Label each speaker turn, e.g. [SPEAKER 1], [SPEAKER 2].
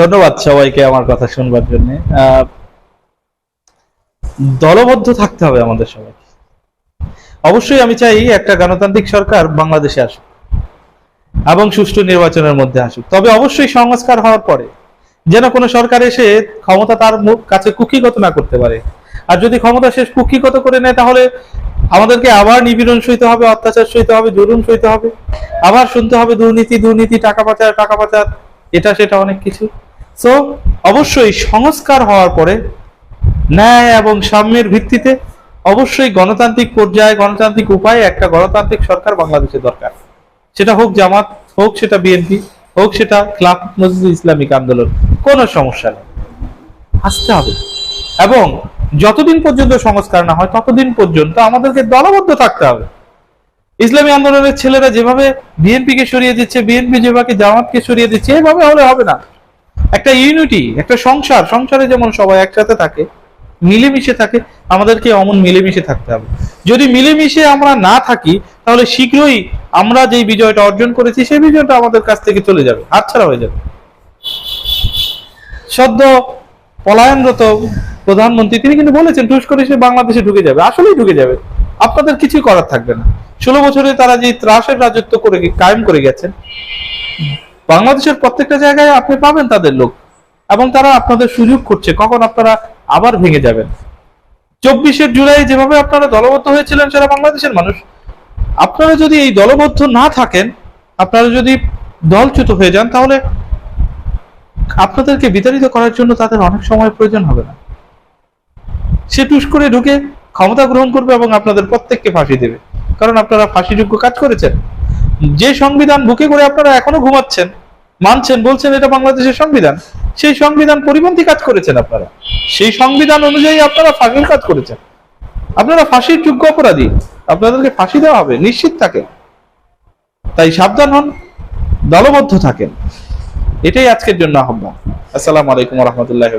[SPEAKER 1] ধন্যবাদ সবাইকে আমার কথা শুনবার জন্য। দলবদ্ধ থাকতে হবে আমাদের সবাই অবশ্যই আমি চাই একটা গণতান্ত্রিক সরকার বাংলাদেশে আসুক এবং সুষ্ঠু নির্বাচনের মধ্যে আসুক। তবে অবশ্যই সংস্কার হওয়ার পরে যেন কোনো সরকার এসে ক্ষমতা তার মুখ কাছে কুকিগত না করতে পারে। আর যদি ক্ষমতা শেষ কুক্ষিগত করে নেয়, তাহলে আমাদেরকে আবার নিপীড়ন সইতে হবে, অত্যাচার সইতে হবে, জুলুম সইতে হবে, আবার শুনতে হবে দুর্নীতি দুর্নীতি, টাকা পাচার টাকা পাচার। এটা সেটা অনেক কিছু। সো অবশ্যই সংস্কার হওয়ার পরে, ন্যায় এবং সাম্যের ভিত্তিতে অবশ্যই গণতান্ত্রিক পর্যায়ে, গণতান্ত্রিক উপায়ে একটা গণতান্ত্রিক সরকার বাংলাদেশে দরকার। সেটা হোক জামাত, হোক সেটা বিএনপি হোক সেটা ক্লাব মসজিদ ইসলামিক আন্দোলন, কোনো সমস্যা নেই। আসতে হবে। এবং যতদিন পর্যন্ত সংস্কার না হয়, ততদিন পর্যন্ত আমাদেরকে দলবদ্ধ থাকতে হবে। ইসলামী আন্দোলনের ছেলেরা যেভাবে বিএনপি কে সরিয়ে দিচ্ছে, বিএনপি যেভাবে জামাতকে সরিয়ে দিচ্ছে, এভাবে হলে হবে না। একটা ইউনিটি একটা সংসার, সংসারে যেমন সবাই একসাথে থাকে, মিলেমিশে থাকে, আমাদেরকে অমন মিলেমিশে থাকতে হবে। যদি মিলেমিশে আমরা না থাকি, তাহলে শীঘ্রই আমরা যেই বিজয়টা অর্জন করেছি, সেই বিজয়টা আমাদের কাছ থেকে চলে যাবে, হাতছাড়া হয়ে যাবে। সদ্য পলায়নরত প্রধানমন্ত্রী, তিনি কিন্তু বলেছেন, টুস করে সে বাংলাদেশে ঢুকে যাবে। আসলেই ঢুকে যাবে। আপনাদের কিছুই করার থাকবে না। ষোলো বছরে তারা যে ত্রাসের রাজত্ব করে কায়েম করে গেছেন, বাংলাদেশের প্রত্যেকটা জায়গায় আপনি পাবেন তাদের লোক এবং তারা আপনাদের সুযোগ করছে, কখন আপনারা আবার ভেঙে যাবেন। চব্বিশে জুলাই যেভাবে আপনারা দলবদ্ধ হয়েছিলেন সারা বাংলাদেশের মানুষ, আপনারা যদি এই দলবদ্ধ না থাকেন, আপনারা যদি দলচ্যুত হয়ে যান, তাহলে আপনাদেরকে বিতাড়িত করার জন্য তাদের অনেক সময় প্রয়োজন হবে না। সে টুস করে ঢুকে ক্ষমতা গ্রহণ করবে এবং আপনাদের প্রত্যেককে ফাঁসি দেবে। কারণ আপনারা ফাঁসিযোগ্য কাজ করেছেন। যে সংবিধান বুকে করে আপনারা এখনও ঘুমাচ্ছেন, মানছেন, বলছেন এটা বাংলাদেশের সংবিধান, সেই সংবিধান পরিপন্থী কাজ করেছেন আপনারা। সেই সংবিধান অনুযায়ী আপনারা ফাঁসির কাজ করেছেন। আপনারা ফাঁসির যোগ্য অপরাধী। আপনাদেরকে ফাঁসি দেওয়া হবে, নিশ্চিত থাকে তাই সাবধান হন, দলবদ্ধ থাকেন। এটাই আজকের জন্য আহ্বান। আসসালামু আলাইকুম রহমতুল্লাহ